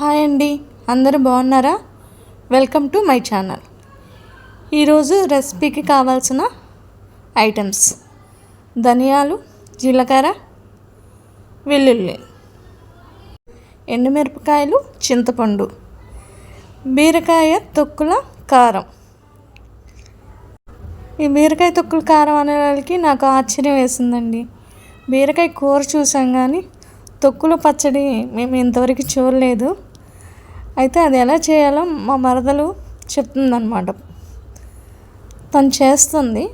Hi అండి. అందరూ బాగున్నారా? Welcome to my channel. ఈరోజు రెసిపీకి కావాల్సిన ఐటమ్స్. ధనియాలు జీలకర్ర వెల్లుల్లి ఎండుమిరపకాయలు చింతపండు బీరకాయ తొక్కుల కారం. ఈ బీరకాయ తొక్కుల కారం అనే వాళ్ళకి నాకు ఆశ్చర్యం వేసిందండి. బీరకాయ కూర చూసాం కానీ తొక్కుల పచ్చడి మేము ఇంతవరకు చూడలేదు. అయితే అది ఎలా చేయాలో మా మరదలు చెప్తుందన్నమాట. తను చేస్తుంది.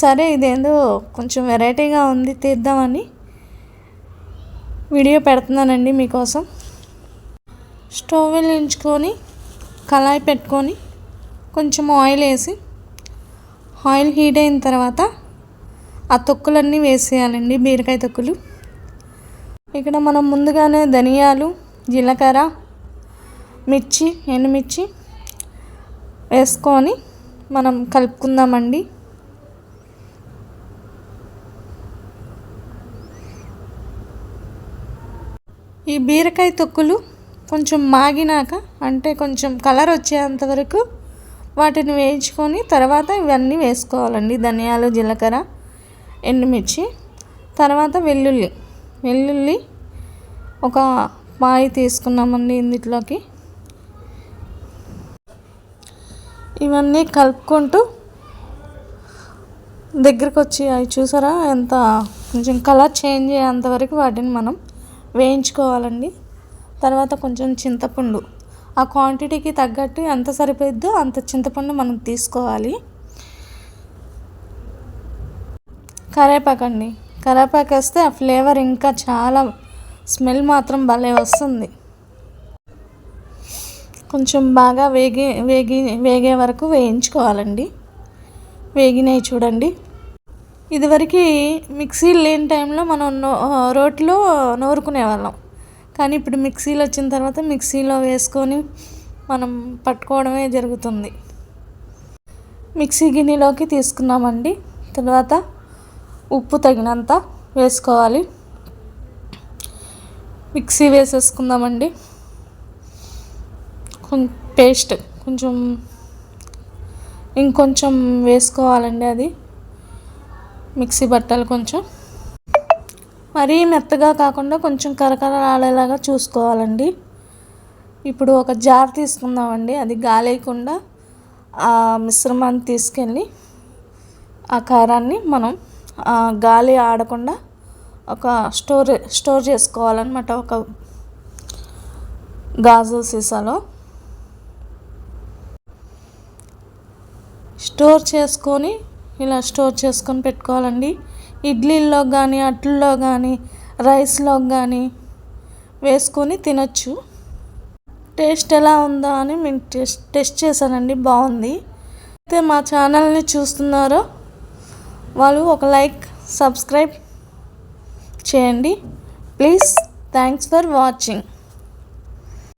సరే ఇదేందో కొంచెం వెరైటీగా ఉంది తీద్దామని వీడియో పెడుతున్నానండి మీకోసం. స్టవ్ వెలిగించుకొని కళాయి పెట్టుకొని కొంచెం ఆయిల్ వేసి ఆయిల్ హీట్ అయిన తర్వాత ఆ తొక్కులన్నీ వేసేయాలండి బీరకాయ తొక్కులు. ఇక్కడ మనం ముందుగానే ధనియాలు జీలకర్ర మిర్చి ఎండుమిర్చి వేసుకొని మనం కలుపుకుందామండి. ఈ బీరకాయ తొక్కులు కొంచెం మాగినాక అంటే కొంచెం కలర్ వచ్చేంత వరకు వాటిని వేయించుకొని తర్వాత ఇవన్నీ వేసుకోవాలండి. ధనియాలు జీలకర్ర ఎండుమిర్చి తర్వాత వెల్లుల్లి. వెల్లుల్లి ఒక పాయి తీసుకున్నామండి ఇందులోకి ఇవన్నీ కలుపుకుంటూ దగ్గరకు వచ్చి అవి చూసారా? ఎంత కొంచెం కలర్ చేంజ్ అయ్యేంత వరకు వాటిని మనం వేయించుకోవాలండి. తర్వాత కొంచెం చింతపండు. ఆ క్వాంటిటీకి తగ్గట్టు ఎంత సరిపోయిద్దో అంత చింతపండు మనం తీసుకోవాలి. కరేపాకు అండి కరేపాకు వేస్తే ఆ ఫ్లేవర్ ఇంకా చాలా స్మెల్ మాత్రం భలే వస్తుంది. కొంచెం బాగా వేగి వేగి వేగే వరకు వేయించుకోవాలండి. వేగినాయి చూడండి. ఇదివరకు మిక్సీ లేని టైంలో మనం నో రోట్లో నూరుకునే వాళ్ళం. కానీ ఇప్పుడు మిక్సీలు వచ్చిన తర్వాత మిక్సీలో వేసుకొని మనం పట్టుకోవడమే జరుగుతుంది. మిక్సీ గిన్నెలోకి తీసుకున్నామండి. తర్వాత ఉప్పు తగినంత వేసుకోవాలి. మిక్సీ వేసేసుకుందామండి. పేస్ట్ కొంచెం ఇంకొంచెం వేసుకోవాలండి అది. మిక్సీ బట్టలు కొంచెం. మరీ మెత్తగా కాకుండా కొంచెం కరకరలాడేలాగా చూసుకోవాలండి. ఇప్పుడు ఒక జార్ తీసుకుందామండి. అది గాలేయకుండా ఆ మిశ్రమాన్ని తీసుకెళ్ళి ఆ కారాన్ని మనం గాలి ఆడకుండా ఒక స్టోర్ స్టోర్ చేసుకోవాలన్నమాట. ఒక గాజు సీసాలో. స్టోర్ చేసుకొని ఇలా స్టోర్ చేసుకొని పెట్టుకోవాలండి. ఇడ్లీల్లో కానీ అట్లలో కానీ రైస్లో కానీ వేసుకొని తినచ్చు. టేస్ట్ ఎలా ఉందా అని మేము టెస్ట్ టెస్ట్ చేశానండి బాగుంది. అయితే మా ఛానల్ని చూస్తున్నారో వాళ్ళు ఒక లైక్ సబ్స్క్రైబ్ చేయండి. Please thanks for watching.